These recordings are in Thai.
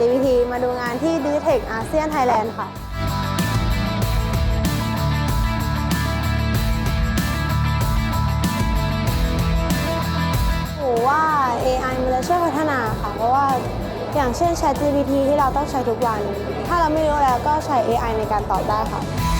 DVT มาดูงานที่ d i t e c อาเซียนไทยแลนด์ค่ะหนูว่า AI มันจะช่วยพัฒนาค่ะ เพราะว่าอย่างเช่น ChatGPT ที่เราต้องใช้ทุกวัน ถ้าเราไม่รู้แล้วก็ใช้ AI ในการตอบได้ค่ะ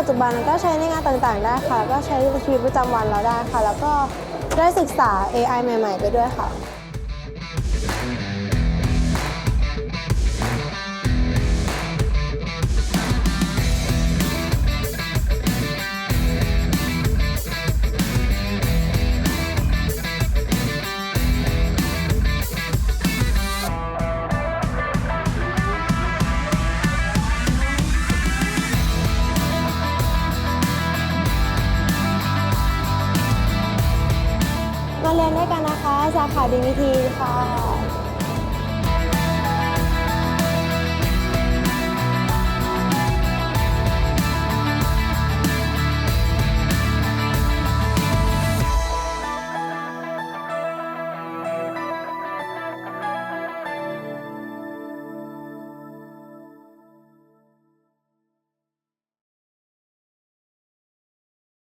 ปัจจุบันก็ใช้ในงานต่างๆได้ค่ะ ก็ใช้ในชีวิตประจำวันเราได้ค่ะ แล้วก็ได้ศึกษา AI ใหม่ ๆ ไปด้วยค่ะ มาเรียนด้วยกันนะคะ สาขาดีวิทีค่ะ